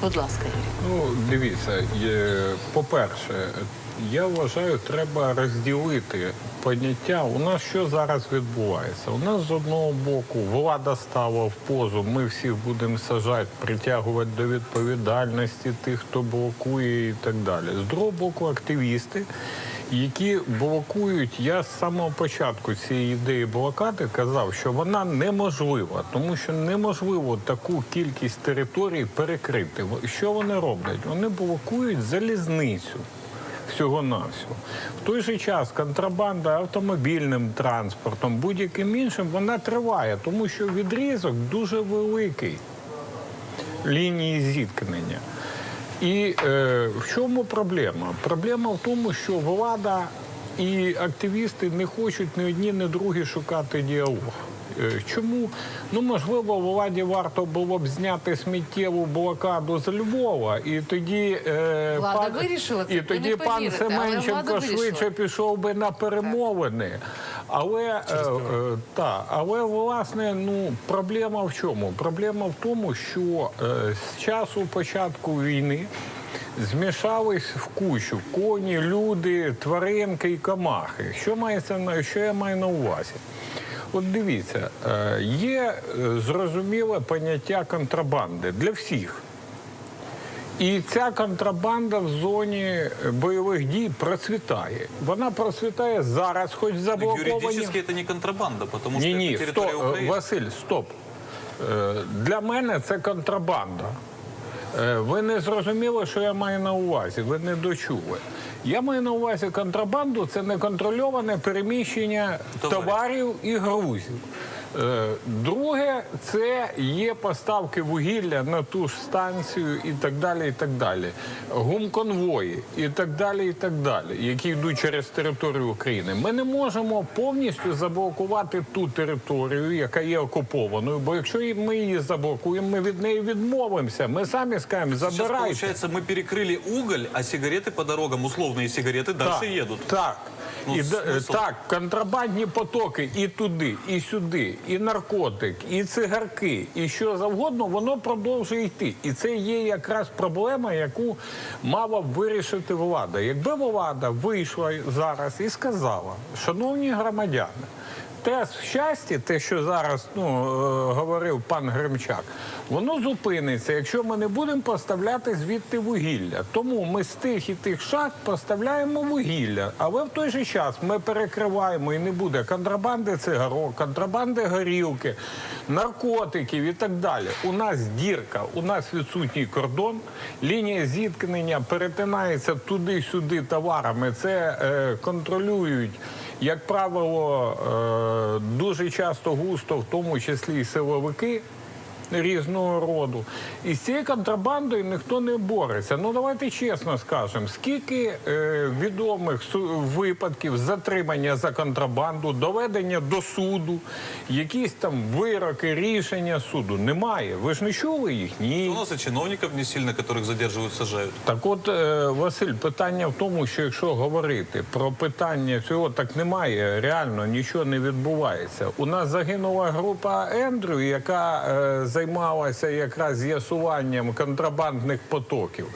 Будь ласка, Юрій. Ну, дивіться, по-перше, я вважаю, треба розділити поняття. У нас що зараз відбувається? У нас з одного боку влада стала в позу, ми всіх будемо сажати, притягувати до відповідальності тих, хто блокує і так далі. З другого боку, активісти. Які блокують, я з самого початку цієї ідеї блокади казав, що вона неможлива, тому що неможливо таку кількість територій перекрити. Що вони роблять? Вони блокують залізницю всього-навсього. В той же час контрабанда автомобільним транспортом, будь-яким іншим, вона триває, тому що відрізок дуже великий лінії зіткнення. І е, в чому проблема? Проблема в тому, що влада і активісти не хочуть ні одні, ні другі шукати діалог. Е, Чому? Ну, можливо, владі варто було б зняти сміттєву блокаду з Львова, і тоді, е, Влада вирішила це, і тоді пан Семенченко швидше пішов би на перемовини. Але, е, е, та, але власне, ну проблема в чому? Проблема в тому, що е, з часу початку війни змішались в кучу коні, люди, тваринки і комахи. Що мається на що я маю на увазі? От дивіться, е, є е, зрозуміле поняття контрабанди для всіх. І ця контрабанда в зоні бойових дій процвітає. Вона процвітає зараз, хоч заблоковані. Юридически это не контрабанда, потому что Ні, ні, это территория стоп, Украины. Василь, стоп. Е, Для мене це контрабанда. Е, Ви не зрозуміли, що я маю на увазі. Ви не дочули. Я маю на увазі контрабанду це неконтрольоване переміщення Товарів. і грузів. Е, Друге, це є поставки вугілля на ту ж станцію і так далі. і так далі. Гумконвої і так далі, і так далі, які йдуть через територію України. Ми не можемо повністю заблокувати ту територію, яка є окупованою. Бо якщо і ми її заблокуємо, ми від неї відмовимося. Ми самі скажемо, Сейчас забирайте. получается, мы перекрыли уголь, а сигареты по дорогам, условные сигареты, дальше едут. Так. Ну, і, так, контрабандні потоки і туди, і сюди, і наркотик, і цигарки, і що завгодно, воно продовжує йти. І це є якраз проблема, яку мала б вирішити влада. Якби влада вийшла зараз і сказала, шановні громадяни. Те щастя, те, що зараз ну, е, говорив пан Гремчак, воно зупиниться, якщо ми не будемо поставляти звідти вугілля. Тому ми з тих і тих шахт поставляємо вугілля. Але в той же час ми перекриваємо і не буде контрабанди цигарок, контрабанди горілки, наркотиків і так далі. У нас дірка, у нас відсутній кордон, лінія зіткнення перетинається туди-сюди товарами. Це е, контролюють як правило, е, дуже часто густо, в тому числі і силовики різного роду. І з цією контрабандою ніхто не бореться. Ну давайте чесно скажемо, скільки е, відомих випадків затримання за контрабанду, доведення до суду, якісь там вироки, рішення суду немає. Ви ж не чули їх? Ні. У нас и чиновников не сильно, которых задерживают, сажают. Так от, е, Василь, питання в тому, що якщо говорити про питання цього, так немає, реально нічого не відбувається. У нас загинула група Ендрю, яка е, займалася якраз з'ясуванням контрабандних потоків.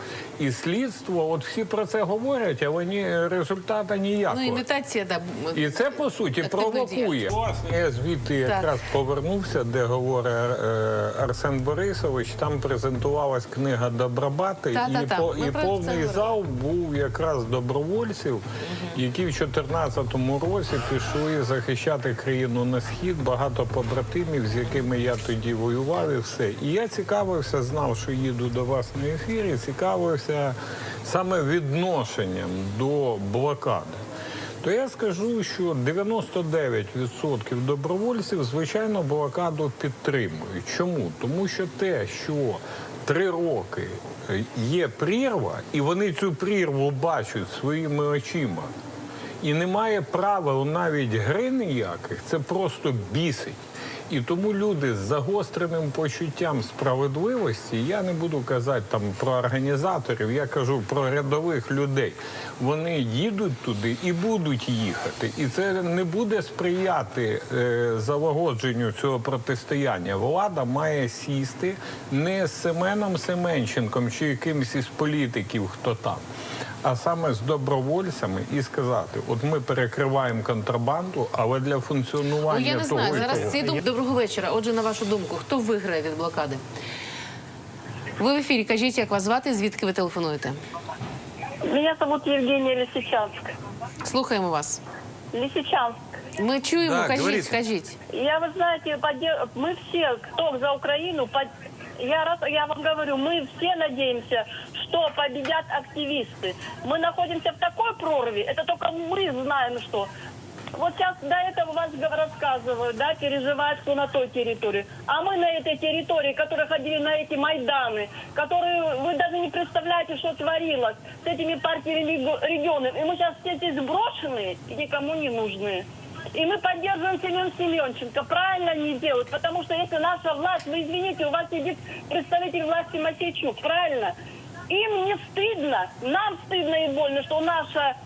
І слідство, от всі про це говорять, але ні, результата ніякого. Ну, імітація, да. І це по суті провокує. Власне, я звідти Так. якраз повернувся, де говорить е, Арсен Борисович. Там презентувалась книга Добробати, Та-та-та. і, по, Ми і повний зал був якраз добровольців, які в 2014 році пішли захищати країну на схід. Багато побратимів, з якими я тоді воював, і все. І я цікавився, знав, що їду до вас на ефірі. Цікавився саме відношенням до блокади то я скажу, що 99% добровольців, звичайно, блокаду підтримують. Чому? Тому що те, що три роки є прірва, і вони цю прірву бачать своїми очима, і немає правил навіть гри ніяких, це просто бісить. І тому люди з загостреним почуттям справедливості, я не буду казати там про організаторів, я кажу про рядових людей. Вони їдуть туди і будуть їхати. І це не буде сприяти е, залагодженню цього протистояння. Влада має сісти не з Семеном Семенченком чи якимось із політиків, хто там А саме з добровольцями і сказати: от ми перекриваємо контрабанду, але для Ну, функціонування я не того знаю. і Зараз того. всі дум... Доброго вечора. Отже, на вашу думку, хто виграє від блокади? Ви в ефірі. Кажіть, як вас звати, звідки ви телефонуєте? Меня зовут Евгения Лисичанск. Слухаємо вас. Лисичанск. Ми чуємо, Да, кажіть, говоріть. скажіть. Я, вы знаете, подде- мы все, кто за Украину, под- я, раз, я вам говорю, мы все надеемся, что победят активисты. Мы находимся в такой прорве, это только мы знаем, что. Вот сейчас до этого вас рассказывают, да, переживают, кто на той территории. А мы на этой территории, которые ходили на эти Майданы, которые вы даже не представляете, что творилось с этими партиями регионов. И мы сейчас все здесь брошенные и никому не нужны. И мы поддерживаем Семен Семенченко. Правильно они делают, потому что если наша власть, вы извините, у вас сидит представитель власти Масейчук, правильно? Им не стыдно, нам стыдно и больно, что наша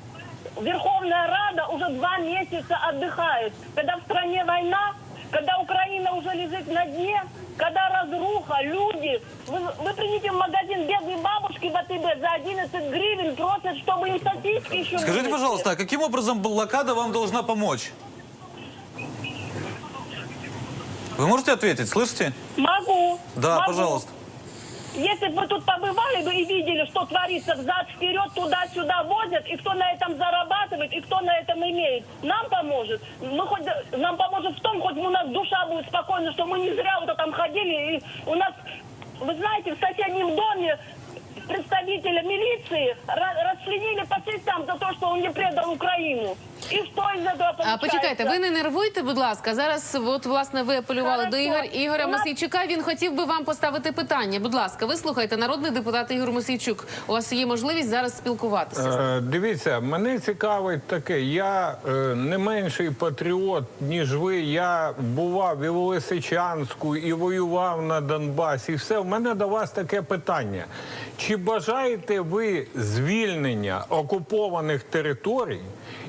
Верховная Рада уже два месяца отдыхает. Когда в стране война, когда Украина уже лежит на дне, когда разруха, люди. Вы, вы придите в магазин бедной бабушки в АТБ за 11 гривен, просят, чтобы им сосиски еще Скажите, вынесли. пожалуйста, а каким образом блокада вам должна помочь? Вы можете ответить, слышите? Могу. Да, могу. пожалуйста. Если бы вы тут побывали бы и видели, что творится взад-вперед, туда-сюда возят, и кто на этом зарабатывает, и кто на этом имеет, нам поможет. Мы хоть, нам поможет в том, хоть у нас душа будет спокойна, что мы не зря вот там ходили. И у нас, вы знаете, в соседнем доме представителя милиции ра- расчленили по частям за то, что он не предал Украину. Что из этого А почекайте, ви не нервуйте, будь ласка. Зараз, от власне, ви апелювали до Ігор Ігоря нас- Мосійчука. Він хотів би вам поставити питання. Будь ласка, ви слухайте, народний депутат Ігор Мосійчук. У вас є можливість зараз спілкуватися. Е, Дивіться, мене цікавить таке. Я е, не менший патріот, ніж ви. Я бував і в Лисичанську, і воював на Донбасі. І все. В мене до вас таке питання. Чи бажаєте ви звільнення окупованих територій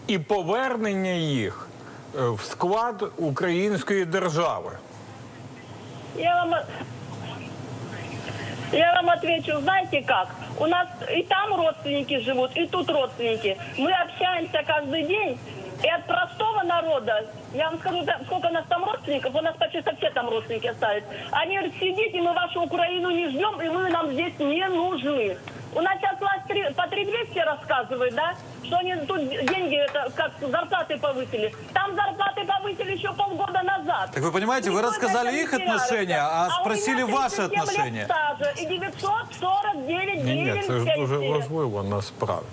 і повернення їх е, в склад української держави? Я вам, я вам отвечу, знаете как? У нас и там родственники живут, и тут родственники. Мы общаемся каждый день, и от простого народа, я вам скажу, да, сколько у нас там родственников, у нас почти все там родственники остались. Они говорят, сидите, мы вашу Украину не ждем, и вы нам здесь не нужны. У нас сейчас власть три- потреблей все рассказывают, да, что они тут деньги, это как зарплаты повысили. Там зарплаты повысили еще полгода назад. Так вы понимаете, вы Никто рассказали на это их не теряется. отношения, а у спросили меня ваши 37 лет отношения. стажа И 949 Ні, ні, гривен це ж дуже пенсии. важливо насправді.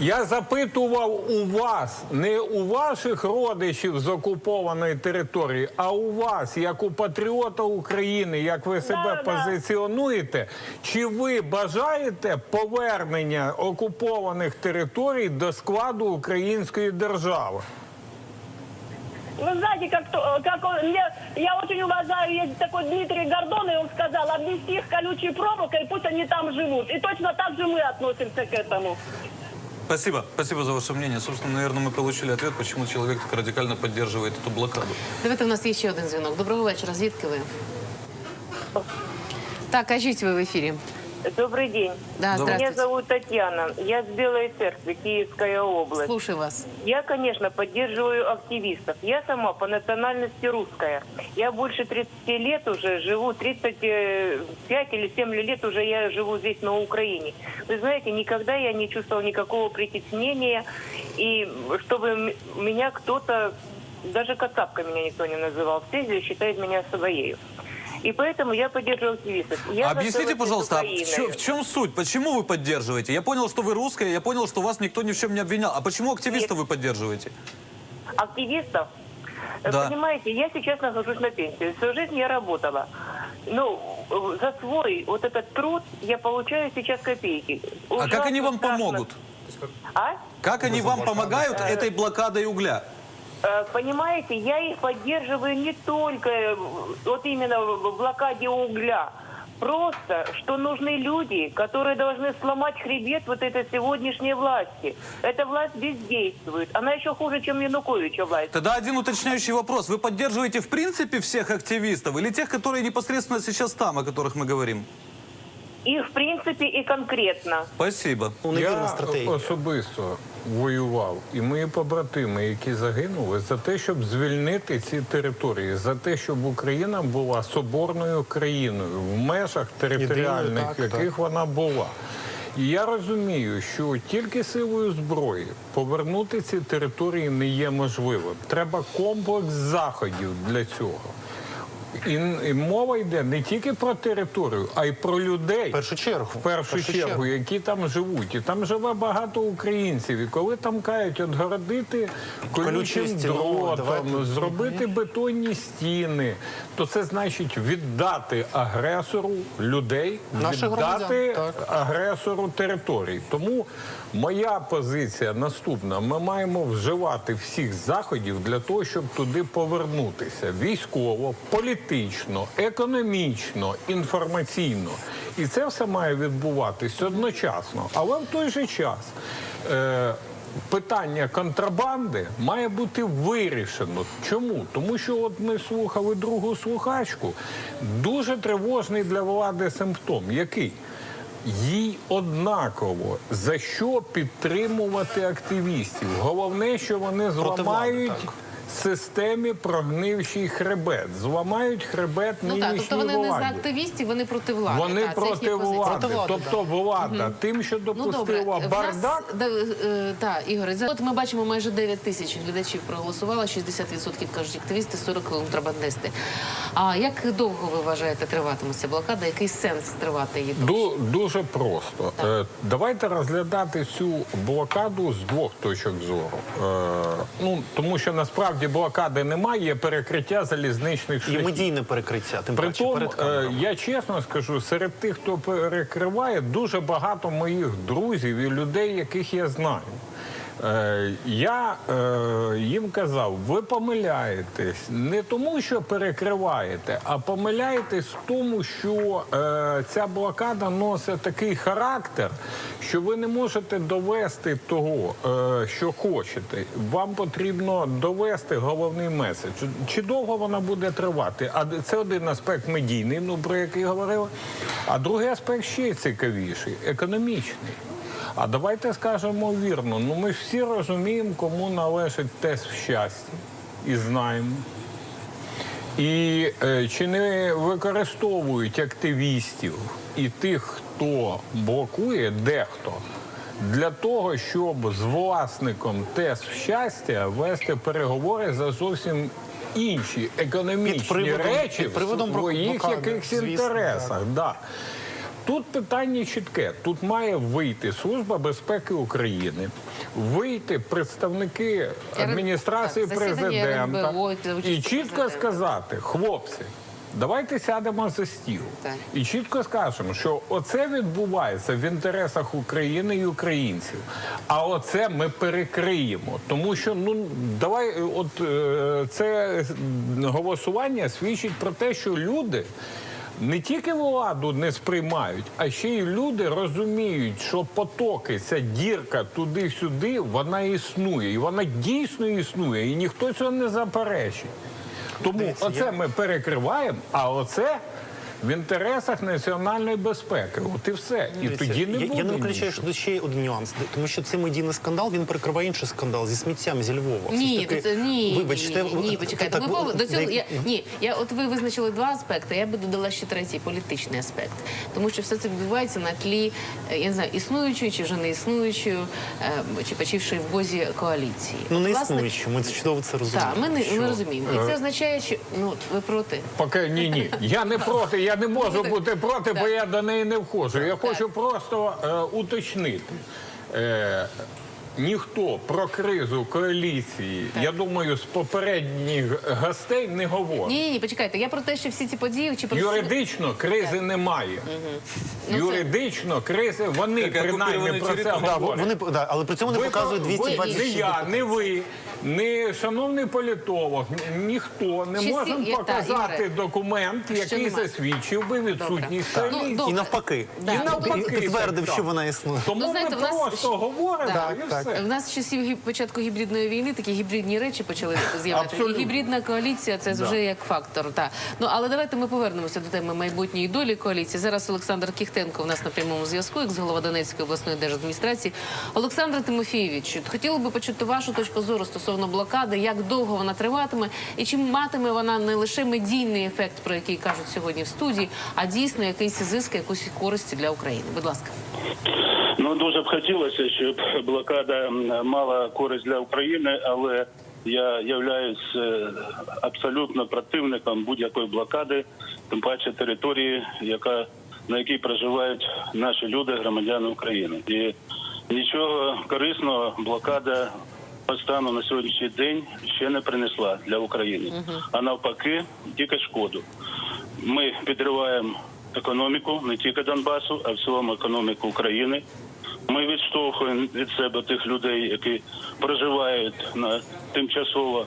Я запитував у вас, не у ваших родичів з окупованої території, а у вас, як у патріота України, як ви себе да. позиціонуєте, чи ви бажаєте повернення окупованих територій до складу української держави? Вы знаете, как, то- как он, мне- я очень уважаю, есть такой Дмитрий Гордон, и он сказал, обнести их колючей проволокой, пусть они там живут. И точно так же мы относимся к этому. Спасибо, спасибо за ваше мнение. Собственно, наверное, мы получили ответ, почему человек так радикально поддерживает эту блокаду. Давайте у нас є ще один дзвінок. Доброго вечора. Звідки ви? Так, кажіть ви в ефірі. Добрый день. Да, Меня здравствуйте. зовут Татьяна. Я с Белой Церкви, Киевская область. Слушаю вас. Я, конечно, поддерживаю активистов. Я сама по национальности русская. Я больше 30 лет уже живу, 35 или 7 лет уже я живу здесь, на Украине. Вы знаете, никогда я не чувствовала никакого притеснения, и чтобы м- меня кто-то, даже Кацапка меня никто не называл, все здесь считают меня своей. И поэтому я поддерживаю активистов. Я Объясните, пожалуйста, а в, чё- в чем суть? Почему вы поддерживаете? Я понял, что вы русская, я понял, что вас никто ни в чем не обвинял. А почему активистов вы поддерживаете? активистов. Э, Да. Понимаете, я сейчас нахожусь на пенсии. Всю жизнь я работала. Ну, за свой вот этот труд я получаю сейчас копейки. А как Ужасно они вам страшно. помогут? А? Как они вам помогают этой блокадой угля? Э, Понимаете, я их поддерживаю не только э, вот именно в блокаде угля. Просто, что нужны люди, которые должны сломать хребет вот этой сегодняшней власти. Эта власть бездействует. Она еще хуже, чем Януковича власть. Тогда один уточняющий вопрос. Вы поддерживаете в принципе всех активистов или тех, которые непосредственно сейчас там, о которых мы говорим? И в принципе, и конкретно. Спасибо. Ну, Я особисто воював, і мої побратими, які загинули, за те, щоб звільнити ці території, за те, щоб Україна була соборною країною в межах територіальних, Єдиною, так, яких вона була. І я розумію, що тільки силою зброї повернути ці території не є можливим. Треба комплекс заходів для цього. І, і мова йде не тільки про територію, а й про людей. В першу чергу. В першу, чергу, які там живуть. І там живе багато українців. І коли там кають отгородити колючим дротом, давайте. зробити бетонні стіни, то це значить віддати агресору людей, Наших віддати агресору територій. Тому моя позиція наступна: ми маємо вживати всіх заходів для того, щоб туди повернутися військово, політично, економічно, інформаційно. І це все має відбуватись одночасно. Але в той же час. Е- Питання контрабанди має бути вирішено. Чому? Тому що от ми слухали другу слухачку. Дуже тривожний для влади симптом. Який? Їй однаково за що підтримувати активістів. Головне, що вони зламають. Системі прогнивший хребет, зламають хребет Ну так, нинішньої тобто вони не за активістів, вони проти влади. Вони проти влади. Проти тобто влада тим, що Ну допустила в нас, да, е, та, Ігор, за- от ми бачимо майже 9 тисяч глядачів проголосувало, 60% кажуть активісти, 40 контрабандисти. А як довго ви вважаєте триватиме ця блокада? Який сенс тривати її? Ду- дуже просто. Е, давайте розглядати цю блокаду з двох точок зору. Е, ну тому що насправді блокади немає, є перекриття залізничних І медійне перекриття, тим паче Притом, перед е, камерами. я чесно скажу, серед тих, хто перекриває, дуже багато моїх друзів і людей, яких я знаю. Е, Я е, їм казав, ви помиляєтесь не тому, що перекриваєте, а помиляєтесь в тому, що е, ця блокада носить такий характер, що ви не можете довести того, що хочете. Вам потрібно довести головний меседж. Чи довго вона буде тривати? А це один аспект медійний, ну про який говорили. А другий аспект ще цікавіший економічний. А давайте скажемо вірно. Ну ми ж всі розуміємо, кому належить тест в щасті, і знаємо. І е, чи не використовують активістів і тих, хто блокує дехто, для того, щоб з власником тест в щастя вести переговори за зовсім інші економічні Під приводом- речі під приводом в своїх блокади, якихось звісно, інтересах. Да. Тут питання чітке. Тут має вийти Служба безпеки України, вийти представники адміністрації так, президента РНБО і чітко сказати, хлопці. Давайте сядемо за стіл Так. і чітко скажемо, що оце відбувається в інтересах України і українців. А оце ми перекриємо. Тому що ну давай, от е, це голосування свідчить про те, що люди. Не тільки владу не сприймають, а ще й люди розуміють, що потоки, ця дірка туди-сюди, вона існує. І вона дійсно існує, і ніхто цього не заперечить. Тому оце ми перекриваємо, а оце в інтересах національної безпеки. От і все. І Дивіться, тоді не я, буде. я не виключаю, нічого. що тут ще є один нюанс, тому що цей медійний скандал він перекриває інший скандал зі сміттям зі Львова. Ні, таки, це ні, вибачте, ні, ні, почекайте. так, Ми пов- до цього я ні. Я от ви визначили два аспекти. Я би додала ще третій політичний аспект, тому що все це відбувається на тлі е, я не знаю, існуючої чи вже не існуючої, е, чи почившої в бозі коаліції. Ну не Власне, існуючи, ми це чудово це розуміємо. Так, ми не що- ми розуміємо. І це означає, що ну ви проти. Поки ні, ні. Я не проти, я не можу бути проти, бо я до неї не входжу. Я хочу просто е, уточнити. Е, ніхто про кризу коаліції, я думаю, з попередніх гостей не говорить. Ні, ні, ні, почекайте. Я про те, що всі ці події чи про Юридично кризи немає. Ну, це- Юридично кризи, вони Як принаймні про це. Да, говорять. вони, да, але при цьому не Ви показують про- 226 Не я, не ви, не шановний політолог, ніхто не може є, та, показати документ, який засвідчив би відсутність Добре. коаліції. Ну, І навпаки. Да. І ну, навпаки, І підтвердив, так, що вона існує. Тому Ну, знаєте, ми нас просто ще- говоримо Так, і так. все. В нас з часів початку гібридної війни такі гібридні речі почали з'являтися. Гібридна коаліція це Да. вже як фактор. Та. Ну але давайте ми повернемося до теми майбутньої долі коаліції. Зараз Олександр Кіхтенко у нас на прямому зв'язку, як з голова Донецької обласної держадміністрації. Олександр Тимофійович, от хотіли би почути вашу точку зору стосовно блокади, як довго вона триватиме, і чи матиме вона не лише медійний ефект, про який кажуть сьогодні в студії, а дійсно якийсь зиск, якусь користь для України. Будь ласка. Ну дуже б хотілося, щоб блокада мала користь для України, але я являюсь е, абсолютно противником будь-якої блокади, тим паче території, яка на якій проживають наші люди, громадяни України. І нічого корисного блокада по стану на сьогоднішній день ще не принесла для України, а навпаки, тільки шкоду. Ми підриваємо економіку не тільки Донбасу, а в цілому економіку України. Ми відштовхуємо від себе тих людей, які проживають на тимчасово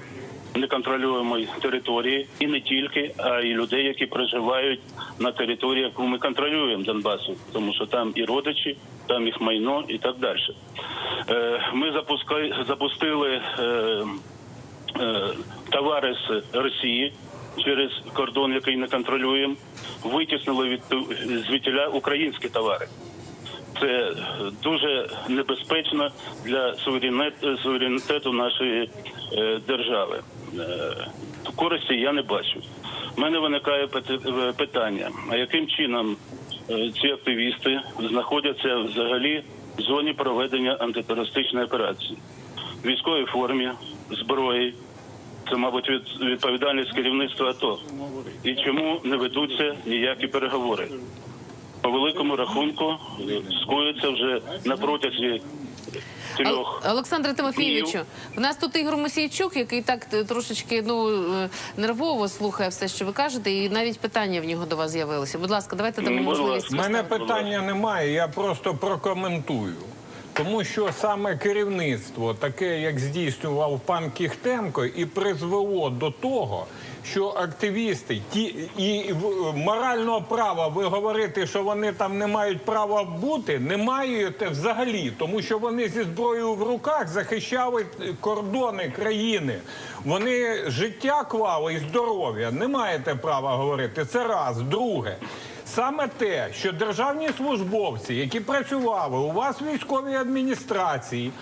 неконтролюємій території, і не тільки, а й людей, які проживають на території, яку ми контролюємо Донбасу, тому що там і родичі, там їх майно і так далі. Е, Ми запускай- запустили. е, е, товари з Росії через кордон, який не контролюємо, витіснили від звідтіля українські товари. Це дуже небезпечно для суверенітету нашої е, держави. Е, Користі я не бачу. У мене виникає пит- питання: а яким чином е, ці активісти знаходяться взагалі в зоні проведення антитерористичної операції? В військовій формі, зброї. Це, мабуть, від, відповідальність керівництва АТО. І чому не ведуться ніякі переговори? По великому рахунку скоюється вже на протязі Олександре Тимофійовичу, в нас тут Ігор Мосійчук, який так трошечки ну е, нервово слухає все, що ви кажете, і навіть питання в нього до вас з'явилося. Будь ласка, давайте дамо можливість. У мене питання немає, я просто прокоментую. Тому що саме керівництво, таке як здійснював пан Кіхтенко, і призвело до того, що активісти ті і морального права ви говорите, що вони там не мають права бути, не маєте взагалі, тому що вони зі зброєю в руках захищали кордони країни. Вони життя клали і здоров'я. Не маєте права говорити. Це раз. Друге. Саме те, що державні службовці, які працювали у вас в військовій адміністрації,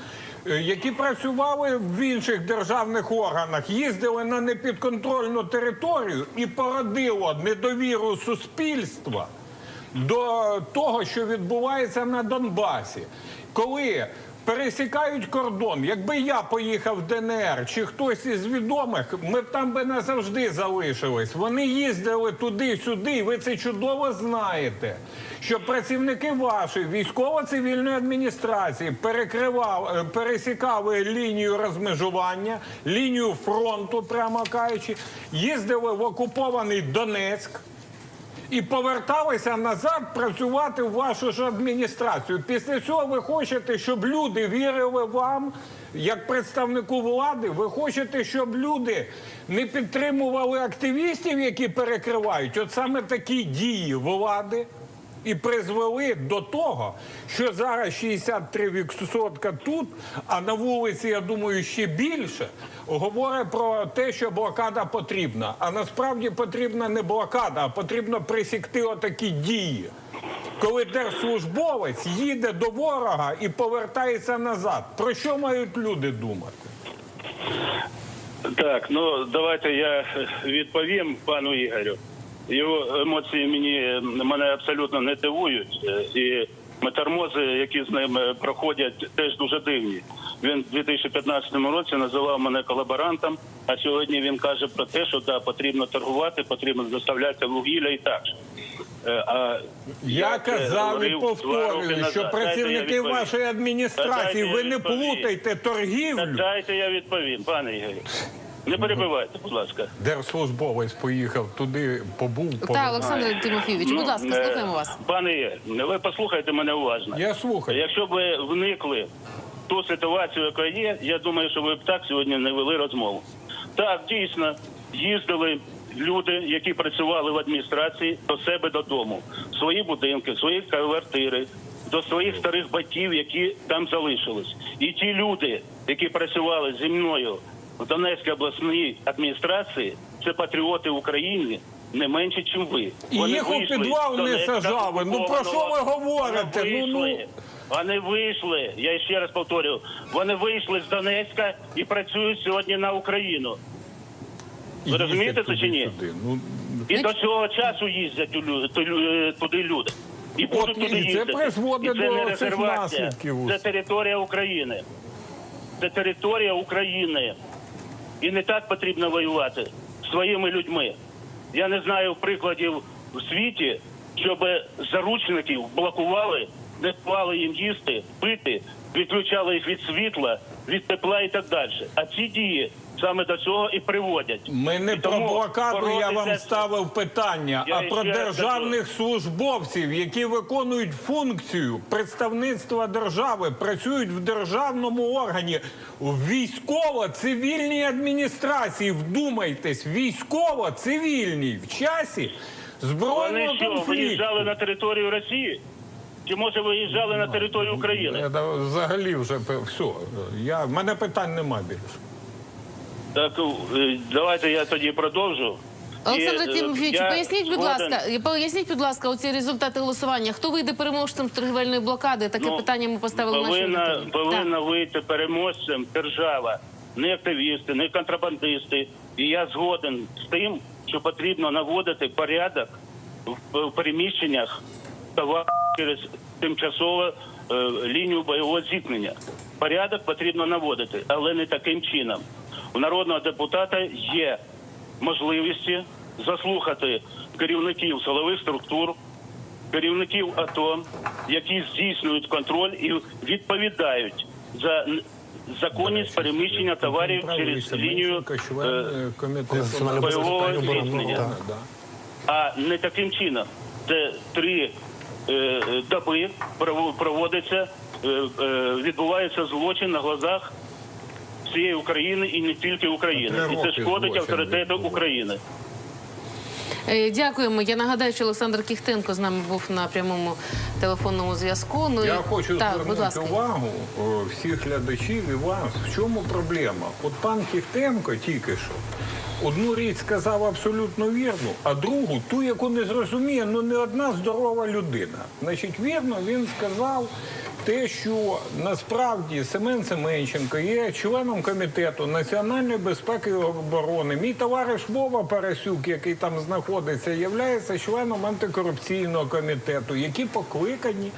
е, які працювали в інших державних органах, їздили на непідконтрольну територію і породило недовіру суспільства до того, що відбувається на Донбасі. Коли пересікають кордон, якби я поїхав в ДНР чи хтось із відомих, ми б там би назавжди залишились. Вони їздили туди-сюди, і ви це чудово знаєте. Що працівники вашої військово-цивільної адміністрації перекривав, е, пересікали лінію розмежування, лінію фронту, прямо кажучи, їздили в окупований Донецьк і поверталися назад працювати в вашу ж адміністрацію. Після цього ви хочете, щоб люди вірили вам як представнику влади. Ви хочете, щоб люди не підтримували активістів, які перекривають. От саме такі дії влади. І призвели до того, що зараз 63% тут, а на вулиці, я думаю, ще більше, говорить про те, що блокада потрібна. А насправді потрібна не блокада, а потрібно присікти отакі дії. Коли держслужбовець їде до ворога і повертається назад, про що мають люди думати? Так, ну давайте я відповім пану Ігорю. Його емоції мені мене абсолютно не дивують. Е, І метаморфози, які з ним е, проходять, теж дуже дивні. Він у 2015 році називав мене колаборантом, а сьогодні він каже про те, що да, потрібно торгувати, потрібно доставляти вугілля і так. Е, А Я це казав і повторюю, що працівники вашої адміністрації, Дайте ви не плутайте Та торгівлю. Дайте я відповім, пане Ігорі. Не перебивайте, будь ласка. Держслужбовець поїхав туди, побув. Та. Олександр Тимофійович, Ну, будь ласка, е, слухаємо вас. Пане Ігор, ви послухайте мене уважно. Я слухаю. Якщо б ви вникли в ту ситуацію, яка є, я думаю, що ви б так сьогодні не вели розмову. Так, дійсно, їздили люди, які працювали в адміністрації до себе додому, в свої будинки, в свої квартири, до своїх старих батьків, які там залишились. І ті люди, які працювали зі мною в Донецькій обласній адміністрації, це патріоти України. Не менше, ніж ви. І Вони їх у вийшли підвал з не Донецька сажали. Ну, про що ви говорите? Вони Ну, ну. вийшли. Вони вийшли, я ще раз повторю, вони вийшли з Донецька і працюють сьогодні на Україну. Ви розумієте це чи ні? Туди-сюди. Ну, І до цього часу їздять у лю- ту- лю- туди люди. І будуть і туди це їздити. призводить І це до не цих резервація, наслідків. Це територія України. Це територія України. І не так потрібно воювати своїми людьми. Я не знаю прикладів в світі, щоб заручників блокували, не давали їм їсти, пити, відключали їх від світла, від тепла і так далі. А ці дії саме до цього і приводять. Ми не І про блокаду я вам ставив питання, Я а про державних службовців, які виконують функцію представництва держави, працюють в державному органі, в військово-цивільній адміністрації. Вдумайтесь, військово-цивільній в часі Вони збройного що, конфлікту. виїжджали на територію Росії? Чи може виїжджали на територію України? Взагалі вже все. Я, в мене питань нема більше. Так е, давайте я тоді продовжу. Олександр е, Тимофійович, поясніть, будь згоден- ласка, поясніть, будь ласка, оці результати голосування. Хто вийде переможцем з торгівельної блокади? Таке Ну, питання ми поставили нашій повинна, повинна вийти переможцем держава, не активісти, не контрабандисти. І я згоден з тим, що потрібно наводити порядок в, переміщеннях товарів через тимчасову е, лінію бойового зіткнення. Порядок потрібно наводити, але не таким чином. У народного депутата є можливості заслухати керівників силових структур, керівників АТО, які здійснюють контроль і відповідають за законність переміщення товарів через лінію е, комітету бойового зіткнення. А не таким чином. Це три е, доби прово- проводиться, е, е, відбувається злочин на глазах всієї України і не тільки України. І це шкодить авторитету. України. Е, Дякуємо. Я нагадаю, що Олександр Кіхтенко з нами був на прямому телефонному зв'язку. Ну Я і хочу так, будь звернути ласка. увагу всіх глядачів і вас. В чому проблема? От пан Кіхтенко тільки що одну річ сказав абсолютно вірну, а другу, ту, яку не зрозуміє, ну не одна здорова людина. Значить, вірно, він сказав. Те, що насправді Семен Семенченко є членом комітету національної безпеки і оборони. Мій товариш Вова Парасюк, який там знаходиться, є членом антикорупційного комітету, які покликані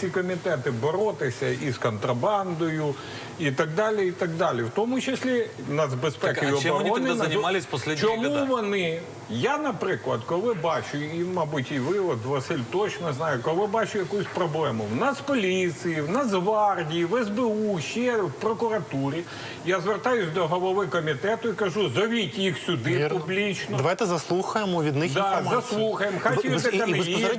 ці комітети боротися із контрабандою і так далі, і так далі. В тому числі нацбезпеки Так, а і чим вони оборони. Нацб- займались останні Чому года? вони? Я, наприклад, коли бачу, і, мабуть, і ви, от Василь точно знає, коли бачу якусь проблему в Нацполіції, в Нацгвардії, в СБУ, ще в прокуратурі, я звертаюся до голови комітету і кажу, зовіть їх сюди Вірно. публічно. Давайте заслухаємо від них Да, інформацію. заслухаємо. Хай і, і безпосередньо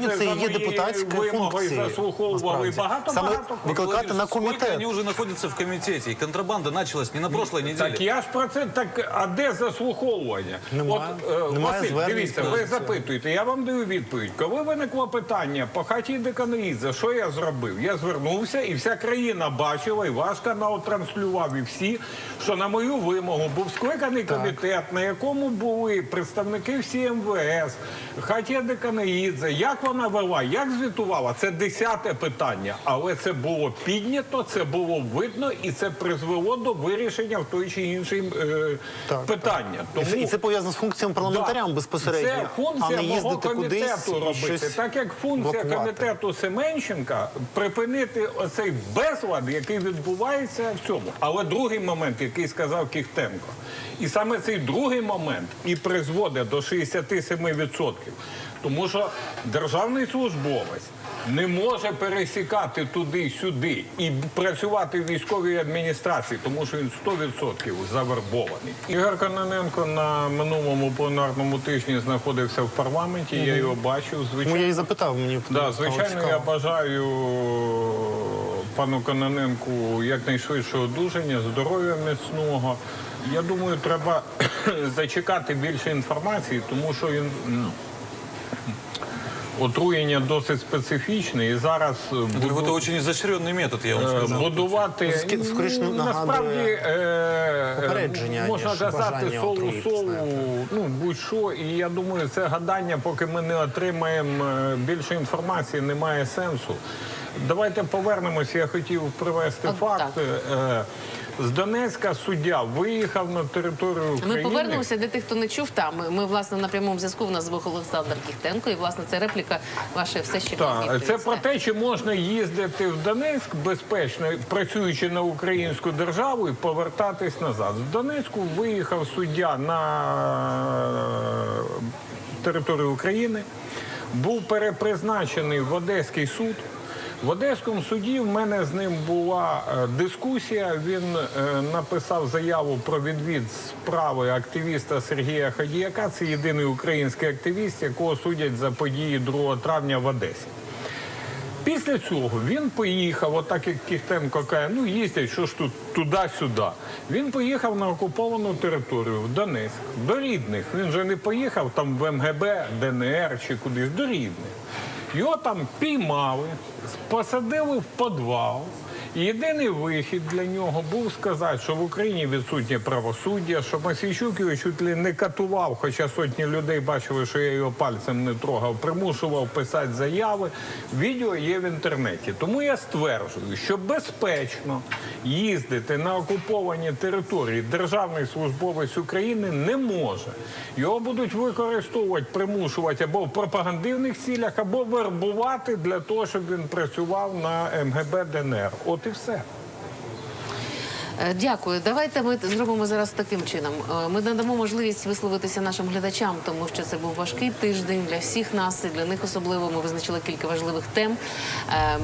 є, це є депутатська функція. заслуховували. насправді. Багато, Саме багато. викликати на комітет. они уже находятся в комитете? И контрабанда началась не на прошлой неделе. Так я ж про це так. А де заслуховування? Немає. От е, Немає Василь, звернень дивіться, ви запитуєте. Я вам даю відповідь. Коли виникло питання по хаті Деканаїдзе, що я зробив? Я звернувся, і вся країна бачила, і ваш канал транслював, і всі, що на мою вимогу був скликаний комітет, на якому були представники всі МВС, Хатія Деканаїдзе, як вона вела, як звітувала, це десяте питання. Але це було піднято, це було видно, і це призвело до вирішення в той чи інший е, Так, питання. І це, і це пов'язано з функціями парламентарям Да. безпосередньо, Це а функція не мого їздити кудись комітету робити. щось Так як функція блокувати. комітету Семенченка припинити оцей безлад, який відбувається в цьому. Але другий момент, який сказав Кіхтенко, і саме цей другий момент і призводить до 67%. Тому що державний службовець не може пересікати туди-сюди і працювати в військовій адміністрації, тому що він 100% завербований. Ігор Кононенко на минулому пленарному тижні знаходився в парламенті. Я його бачив. Тому Звичайно, я і запитав, мені Да, звичайно, я бажаю пану Кононенку якнайшвидшого одужання, здоров'я міцного. Я думаю, треба зачекати більше інформації, тому що він. Отруєння досить специфічне, і зараз е, Это буду- какой-то очень метод, я вам Е, скажу. будувати Ск- скоріше ну, насправді е, попередження, можна казати сову, знаєте. ну будь-що. І я думаю, це гадання, поки ми не отримаємо більше інформації, немає сенсу. Давайте повернемося. Я хотів привести факт. так. З Донецька суддя виїхав на територію України. Ми повернемося для тих, хто не чув. Там ми, ми, власне на прямому зв'язку. В нас був Олександр Кіхтенко, і власне це репліка ваша все ще Так, це про те, чи можна їздити в Донецьк безпечно, працюючи на українську державу, і повертатись назад. З Донецьку виїхав суддя на е, територію України, був перепризначений в Одеський суд. В Одеському суді в мене з ним була е, дискусія. Він е, написав заяву про відвід справи активіста Сергія Ходіяка. Це єдиний український активіст, якого судять за події 2 травня в Одесі. Після цього він поїхав, отак як Кіхтенко каже, ну їздять, що ж тут туди-сюди. Він поїхав на окуповану територію в Донецьк, до рідних. Він же не поїхав там в МГБ, ДНР чи кудись, до рідних. Його там піймали, посадили в підвал. Єдиний вихід для нього був сказати, що в Україні відсутнє правосуддя, що Масійчук його чуть ли не катував, хоча сотні людей бачили, що я його пальцем не трогав, примушував писати заяви. Відео є в інтернеті. Тому я стверджую, що безпечно їздити на окуповані території державний службовець України не може. Його будуть використовувати, примушувати або в пропагандивних цілях, або вербувати для того, щоб він працював на МГБ ДНР. От і все. Е, Дякую. Давайте ми зробимо зараз таким чином. Е, Ми надамо можливість висловитися нашим глядачам, тому що це був важкий тиждень для всіх нас і для них особливо. Ми визначили кілька важливих тем Е,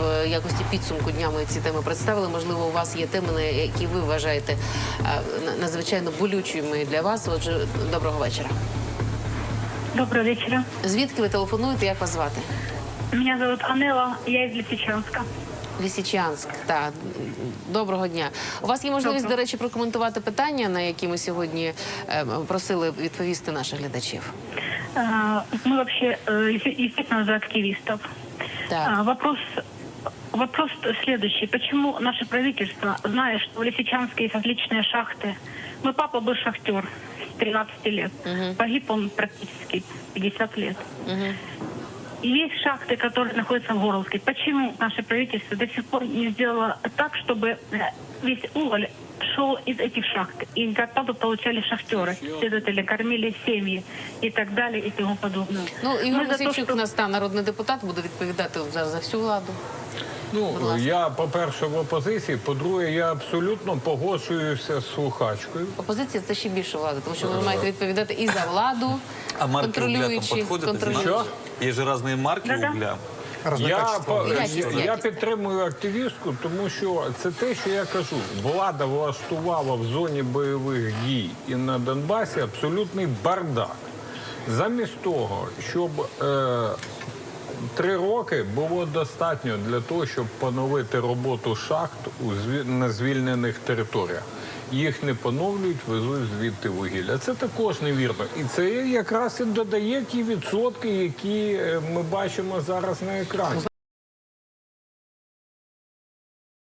в якості підсумку дня. Ми ці теми представили. Можливо, у вас є теми, на які ви вважаєте на- надзвичайно болючими для вас. Отже, доброго вечора. Доброго вечера. Звідки ви телефонуєте? Як вас звати? Меня зовут Анела, я из Лисичанска. Лісичанськ, так. Доброго дня. У вас є можливість, Доброго. до речі, прокоментувати питання, на які ми сьогодні е, просили відповісти наших глядачів. Э, Мы вообще, э, есте- естественно, за активистов. Так. А, Вопрос, вопрос следующий. Почему наше правительство, зная, что в Лисичанске есть отличные шахты, мой папа был шахтер с 13 лет, погиб он практически 50 лет. И есть шахты, которые находятся в Горловске. Почему наше правительство до сих пор не сделало так, чтобы э, весь уголь шел из этих шахт, и зарплату получали шахтеры, следователи кормили семьи и так далее и тому подобное. Ну, Ігор Мы за то, Мосійчук что- у нас та народний депутат, буде відповідати за, за всю владу. Будь Ну ласка. я, по-перше, в опозиції. По-друге, я абсолютно погоджуюся з слухачкою. Опозиція це ще більше влада, тому що ви маєте відповідати і за владу, А марки угля там контролюючи, подходят? контролюючи. Що? Есть же разные марки Да-да. угля. Я, по- Якість, я, я якість. підтримую активістку, тому що це те, що я кажу. Влада влаштувала в зоні бойових дій і на Донбасі абсолютний бардак. Замість того, щоб е, три роки було достатньо для того, щоб поновити роботу шахт у зві- на звільнених територіях. Їх не поновлюють, везуть звідти вугілля. Це також невірно. І це якраз і додає ті відсотки, які е, ми бачимо зараз на екрані.